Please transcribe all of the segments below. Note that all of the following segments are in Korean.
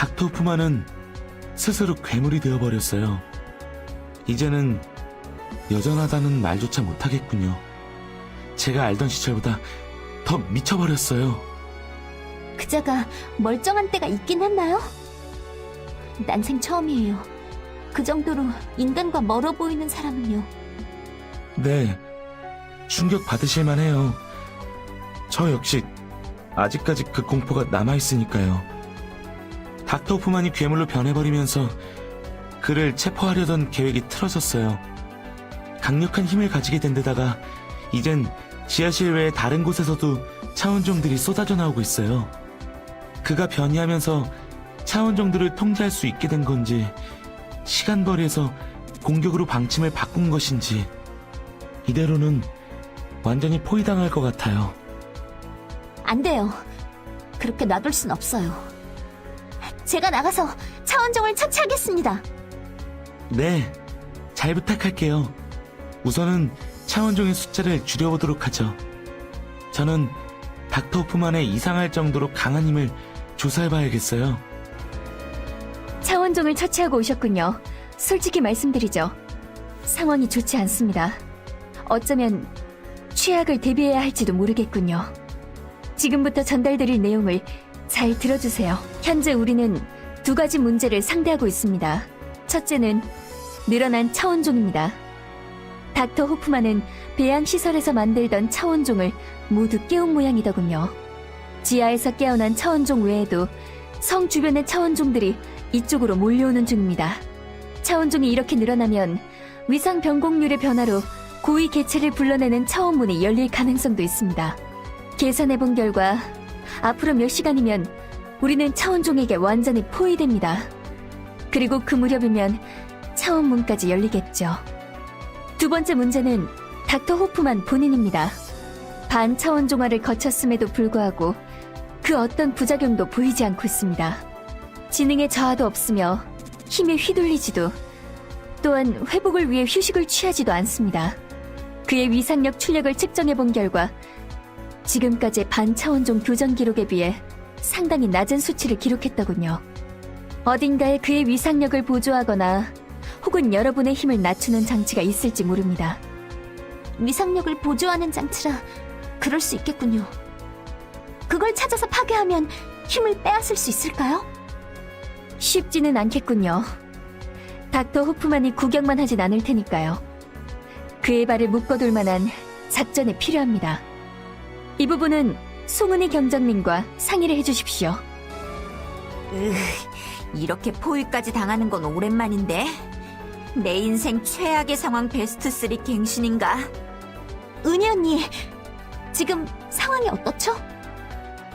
닥터 호프만은 스스로 괴물이 되어버렸어요. 이제는 여전하다는 말조차 못하겠군요. 제가 알던 시절보다 더 미쳐버렸어요. 그자가 멀쩡한 때가 있긴 했나요? 난생 처음이에요. 그 정도로 인간과 멀어 보이는 사람은요. 네, 충격 받으실만 해요. 저 역시 아직까지 그 공포가 남아있으니까요. 닥터 호프만이 괴물로 변해버리면서 그를 체포하려던 계획이 틀어졌어요. 강력한 힘을 가지게 된 데다가 이젠 지하실 외의 다른 곳에서도 차원종들이 쏟아져 나오고 있어요. 그가 변이하면서 차원종들을 통제할 수 있게 된 건지 시간거리에서 공격으로 방침을 바꾼 것인지 이대로는 완전히 포위당할 것 같아요. 안 돼요. 그렇게 놔둘 순 없어요. 제가 나가서 차원종을 처치하겠습니다. 네, 잘 부탁할게요. 우선은 차원종의 숫자를 줄여보도록 하죠. 저는 닥터 호프만의 이상할 정도로 강한 힘을 조사해봐야겠어요. 차원종을 처치하고 오셨군요. 솔직히 말씀드리죠. 상황이 좋지 않습니다. 어쩌면 취약을 대비해야 할지도 모르겠군요. 지금부터 전달드릴 내용을 잘 들어주세요. 현재 우리는 두 가지 문제를 상대하고 있습니다. 첫째는 늘어난 차원종입니다. 닥터 호프만은 배양시설에서 만들던 차원종을 모두 깨운 모양이더군요. 지하에서 깨어난 차원종 외에도 성 주변의 차원종들이 이쪽으로 몰려오는 중입니다. 차원종이 이렇게 늘어나면 위상 변곡률의 변화로 고위 개체를 불러내는 차원문이 열릴 가능성도 있습니다. 계산해본 결과 앞으로 몇 시간이면 우리는 차원종에게 완전히 포위됩니다. 그리고 그 무렵이면 차원문까지 열리겠죠. 두 번째 문제는 닥터 호프만 본인입니다. 반차원 종화를 거쳤음에도 불구하고 그 어떤 부작용도 보이지 않고 있습니다. 지능의 저하도 없으며 힘에 휘둘리지도 또한 회복을 위해 휴식을 취하지도 않습니다. 그의 위상력 출력을 측정해 본 결과 지금까지 반차원종 교전 기록에 비해 상당히 낮은 수치를 기록했더군요. 어딘가에 그의 위상력을 보조하거나 혹은 여러분의 힘을 낮추는 장치가 있을지 모릅니다. 위상력을 보조하는 장치라 그럴 수 있겠군요. 그걸 찾아서 파괴하면 힘을 빼앗을 수 있을까요? 쉽지는 않겠군요. 닥터 호프만이 구경만 하진 않을 테니까요. 그의 발을 묶어둘 만한 작전이 필요합니다. 이 부분은 송은이 경장님과 상의를 해주십시오. 으, 이렇게 포위까지 당하는 건 오랜만인데. 내 인생 최악의 상황 베스트 3 갱신인가? 은희 언니, 지금 상황이 어떻죠?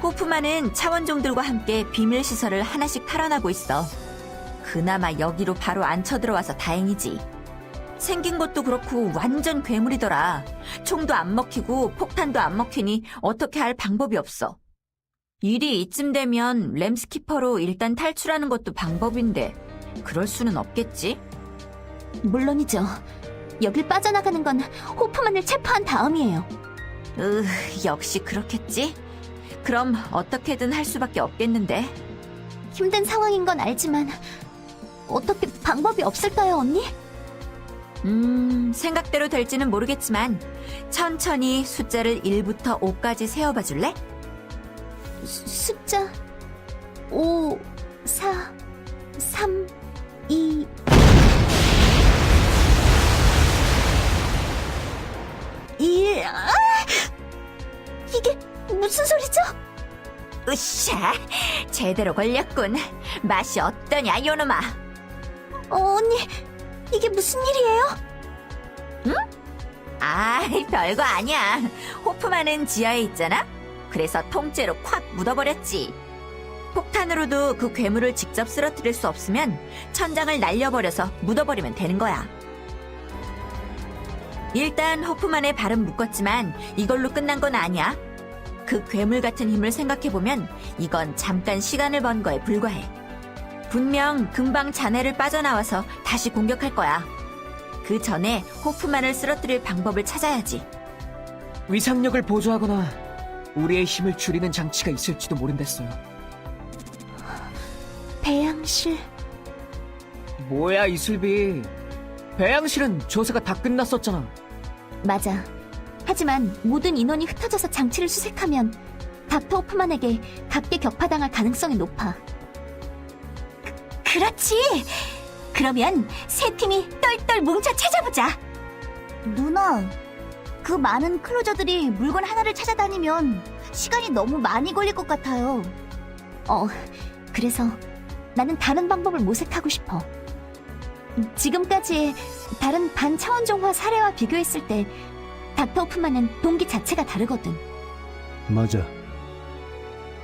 호프만은 차원종들과 함께 비밀 시설을 하나씩 탈환하고 있어. 그나마 여기로 바로 안 쳐들어와서 다행이지. 생긴 것도 그렇고 완전 괴물이더라. 총도 안 먹히고 폭탄도 안 먹히니 어떻게 할 방법이 없어. 일이 이쯤 되면 램스키퍼로 일단 탈출하는 것도 방법인데 그럴 수는 없겠지? 물론이죠. 여길 빠져나가는 건 호프만을 체포한 다음이에요. 으, 역시 그렇겠지? 그럼 어떻게든 할 수밖에 없겠는데. 힘든 상황인 건 알지만 어떻게 방법이 없을까요, 언니? 음, 생각대로 될지는 모르겠지만 천천히 숫자를 1부터 5까지 세어봐 줄래? 수- 숫자 5, 4, 3, 2, 일. 아! 이게 무슨 소리죠? 으쌰, 제대로 걸렸군. 맛이 어떠냐, 요놈아? 어, 언니, 이게 무슨 일이에요? 아, 별거 아니야. 호프만은 지하에 있잖아? 그래서 통째로 콱 묻어버렸지. 폭탄으로도 그 괴물을 직접 쓰러뜨릴 수 없으면 천장을 날려버려서 묻어버리면 되는 거야. 일단 호프만의 발은 묶었지만 이걸로 끝난 건 아니야. 그 괴물 같은 힘을 생각해보면 이건 잠깐 시간을 번 거에 불과해. 분명 금방 자네를 빠져나와서 다시 공격할 거야. 그 전에 호프만을 쓰러뜨릴 방법을 찾아야지. 위상력을 보조하거나 우리의 힘을 줄이는 장치가 있을지도 모른댔어요. 배양실. 뭐야 이슬비. 배양실은 조사가 다 끝났었잖아. 맞아. 하지만 모든 인원이 흩어져서 장치를 수색하면 닥터 호프만에게 각계 격파당할 가능성이 높아. 그, 렇지 그러면 세 팀이 똘똘 뭉쳐 찾아보자. 누나, 그 많은 클로저들이 물건 하나를 찾아다니면 시간이 너무 많이 걸릴 것 같아요. 어, 그래서 나는 다른 방법을 모색하고 싶어. 지금까지의 다른 반차원종화 사례와 비교했을 때 닥터 오프만은 동기 자체가 다르거든. 맞아.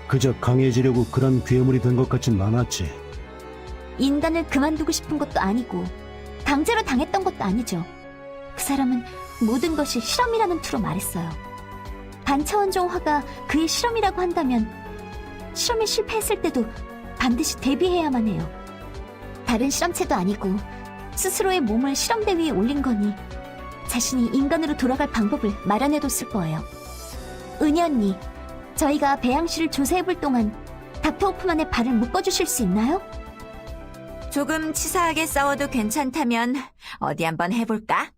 그저 강해지려고 그런 괴물이 된 것 같진 않았지. 인간을 그만두고 싶은 것도 아니고 강제로 당했던 것도 아니죠. 그 사람은 모든 것이 실험이라는 투로 말했어요. 반차원종화가 그의 실험이라고 한다면 실험에 실패했을 때도 반드시 대비해야만 해요. 다른 실험체도 아니고 스스로의 몸을 실험대 위에 올린 거니 자신이 인간으로 돌아갈 방법을 마련해뒀을 거예요. 은희 언니, 저희가 배양실을 조사해볼 동안 닥터 오프만의 발을 묶어주실 수 있나요? 조금 치사하게 싸워도 괜찮다면 어디 한번 해볼까?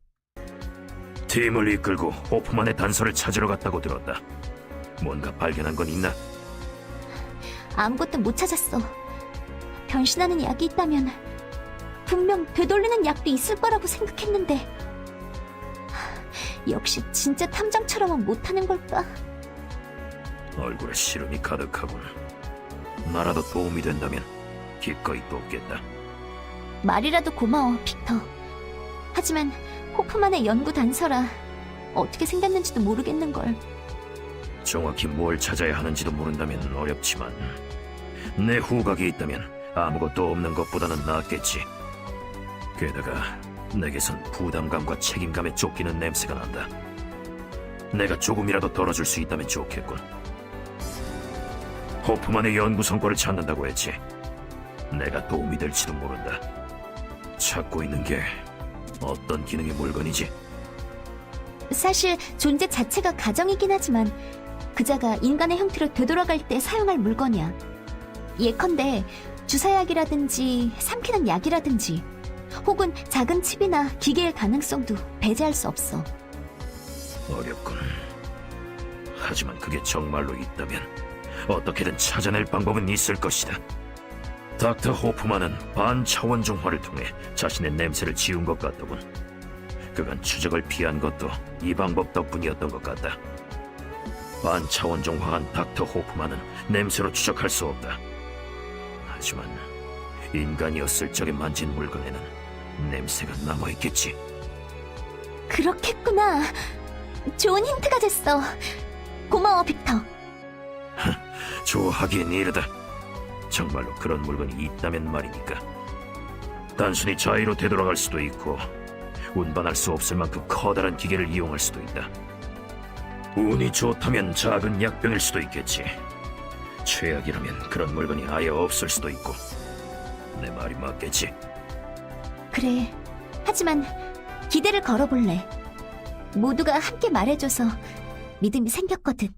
팀을 이끌고 호프만의 단서를 찾으러 갔다고 들었다. 뭔가 발견한 건 있나? 아무것도 못 찾았어. 변신하는 약이 있다면 분명 되돌리는 약도 있을 거라고 생각했는데 하, 역시 진짜 탐정처럼은 못하는 걸까? 얼굴에 시름이 가득하군. 나라도 도움이 된다면 기꺼이 돕겠다. 말이라도 고마워, 빅터. 하지만 호프만의 연구 단서라 어떻게 생겼는지도 모르겠는걸. 정확히 뭘 찾아야 하는지도 모른다면 어렵지만 내 후각이 있다면 아무것도 없는 것보다는 낫겠지. 게다가 내게선 부담감과 책임감에 쫓기는 냄새가 난다. 내가 조금이라도 덜어줄 수 있다면 좋겠군. 호프만의 연구 성과를 찾는다고 했지. 내가 도움이 될지도 모른다. 찾고 있는 게 어떤 기능의 물건이지? 사실 존재 자체가 가정이긴 하지만 그자가 인간의 형태로 되돌아갈 때 사용할 물건이야. 예컨대 주사약이라든지 삼키는 약이라든지 혹은 작은 칩이나 기계일 가능성도 배제할 수 없어. 어렵군. 하지만 그게 정말로 있다면 어떻게든 찾아낼 방법은 있을 것이다. 닥터 호프만은 반차원종화를 통해 자신의 냄새를 지운 것 같더군. 그간 추적을 피한 것도 이 방법 덕분이었던 것 같다. 반차원종화한 닥터 호프만은 냄새로 추적할 수 없다. 하지만 인간이었을 적에 만진 물건에는 냄새가 남아있겠지. 그렇겠구나. 좋은 힌트가 됐어. 고마워, 빅터. 좋아하기엔 이르다. 정말로 그런 물건이 있다면 말이니까. 단순히 자의로 되돌아갈 수도 있고 운반할 수 없을 만큼 커다란 기계를 이용할 수도 있다. 운이 좋다면 작은 약병일 수도 있겠지. 최악이라면 그런 물건이 아예 없을 수도 있고. 내 말이 맞겠지. 그래. 하지만 기대를 걸어볼래. 모두가 함께 말해줘서 믿음이 생겼거든.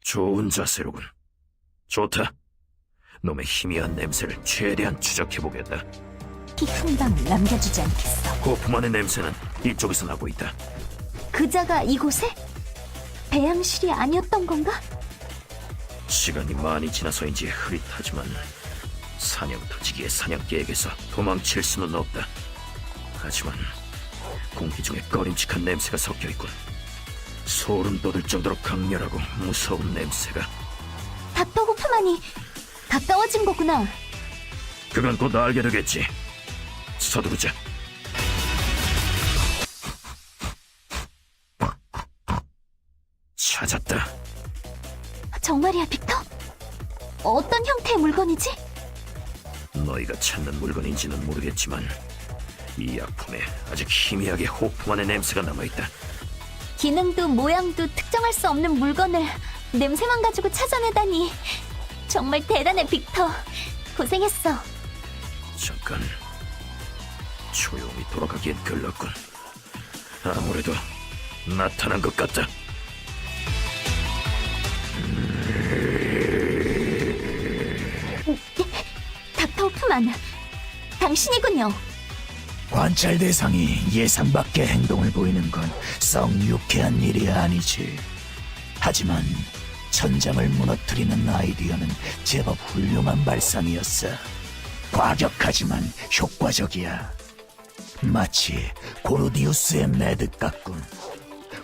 좋은 자세로군. 좋다. 놈의 희미한 냄새를 최대한 추적해보겠다. 피 한 방울 남겨주지 않겠어. 호프만의 냄새는 이쪽에서 나고 있다. 그자가 이곳에? 배양실이 아니었던 건가? 시간이 많이 지나서인지 흐릿하지만 사냥 터지기의 사냥개에게서 도망칠 수는 없다. 하지만 공기 중에 꺼림칙한 냄새가 섞여 있군. 소름 돋을 정도로 강렬하고 무서운 냄새가. 닥터 호프만이 가까워진 거구나. 그건 곧 알게 되겠지. 서두르자. 찾았다. 정말이야, 빅터? 어떤 형태의 물건이지? 너희가 찾는 물건인지는 모르겠지만 이 약품에 아직 희미하게 호프만의 냄새가 남아있다. 기능도 모양도 특정할 수 없는 물건을 냄새만 가지고 찾아내다니. 정말 대단해, 빅터. 고생했어. 잠깐 조용히 돌아가기엔 글렀군. 아무래도 나타난 것 같다. 닥터 호프만. 당신이군요. 관찰 대상이 예상 밖의 행동을 보이는 건 썩 유쾌한 일이 아니지. 하지만 천장을 무너뜨리는 아이디어는 제법 훌륭한 발상이었어. 과격하지만 효과적이야. 마치 고르디우스의 매듭 같군.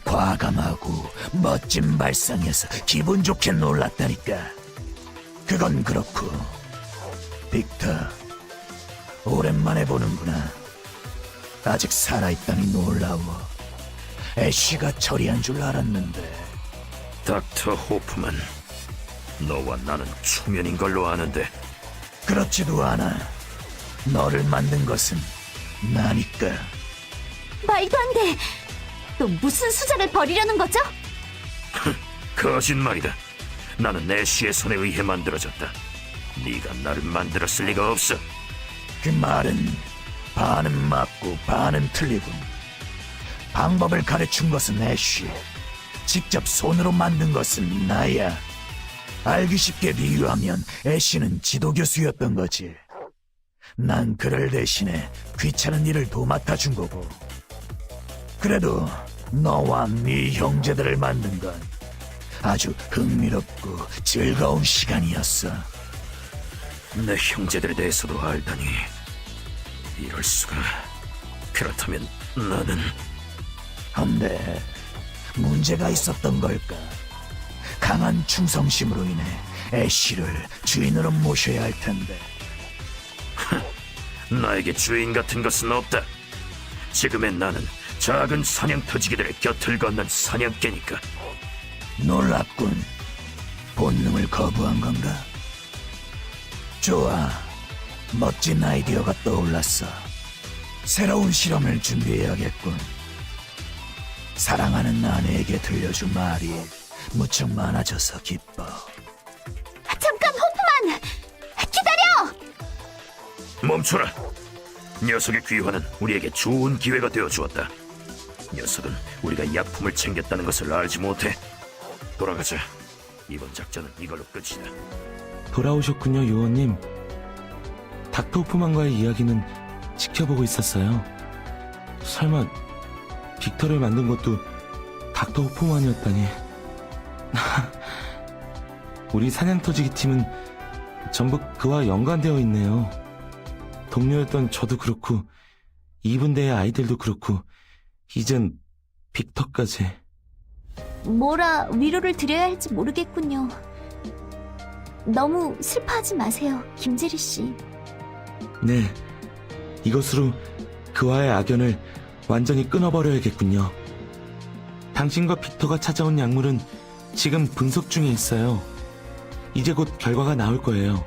과감하고 멋진 발상에서 기분 좋게 놀랐다니까. 그건 그렇고, 빅터, 오랜만에 보는구나. 아직 살아있다니 놀라워. 애쉬가 처리한 줄 알았는데. 닥터 호프만, 너와 나는 초면인 걸로 아는데 그렇지도 않아. 너를 만든 것은 나니까. 말도 안 돼. 또 무슨 수작을 벌이려는 거죠? 거짓말이다. 나는 내쉬의 손에 의해 만들어졌다. 네가 나를 만들었을 리가 없어. 그 말은 반은 맞고 반은 틀리군. 방법을 가르친 것은 애쉬. 직접 손으로 만든 것은 나야. 알기 쉽게 비유하면 애쉬는 지도교수였던 거지. 난 그를 대신에 귀찮은 일을 도맡아 준 거고. 그래도 너와 네 형제들을 만든 건 아주 흥미롭고 즐거운 시간이었어. 내 형제들에 대해서도 알다니 이럴 수가. 그렇다면 나는 한데 문제가 있었던 걸까? 강한 충성심으로 인해 애쉬를 주인으로 모셔야 할 텐데 나에게 주인 같은 것은 없다. 지금의 나는 작은 사냥 터지기들의 곁을 걷는 사냥개니까. 놀랍군. 본능을 거부한 건가? 좋아. 멋진 아이디어가 떠올랐어. 새로운 실험을 준비해야겠군. 사랑하는 아내에게 들려준 말이 무척 많아져서 기뻐. 잠깐 호프만! 기다려! 멈춰라. 녀석의 귀환은 우리에게 좋은 기회가 되어 주었다. 녀석은 우리가 약품을 챙겼다는 것을 알지 못해. 돌아가자. 이번 작전은 이걸로 끝이다. 돌아오셨군요, 요원님. 닥터 호프만과의 이야기는 지켜보고 있었어요. 설마 빅터를 만든 것도 닥터 호프만이었다니. 우리 사냥터지기 팀은 전부 그와 연관되어 있네요. 동료였던 저도 그렇고 이분대의 아이들도 그렇고 이젠 빅터까지. 뭐라 위로를 드려야 할지 모르겠군요. 너무 슬퍼하지 마세요, 김재리 씨. 네, 이것으로 그와의 악연을 완전히 끊어버려야겠군요. 당신과 빅터가 찾아온 약물은 지금 분석 중에 있어요. 이제 곧 결과가 나올 거예요.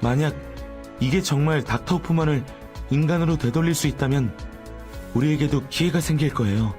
만약 이게 정말 닥터 호프만을 인간으로 되돌릴 수 있다면 우리에게도 기회가 생길 거예요.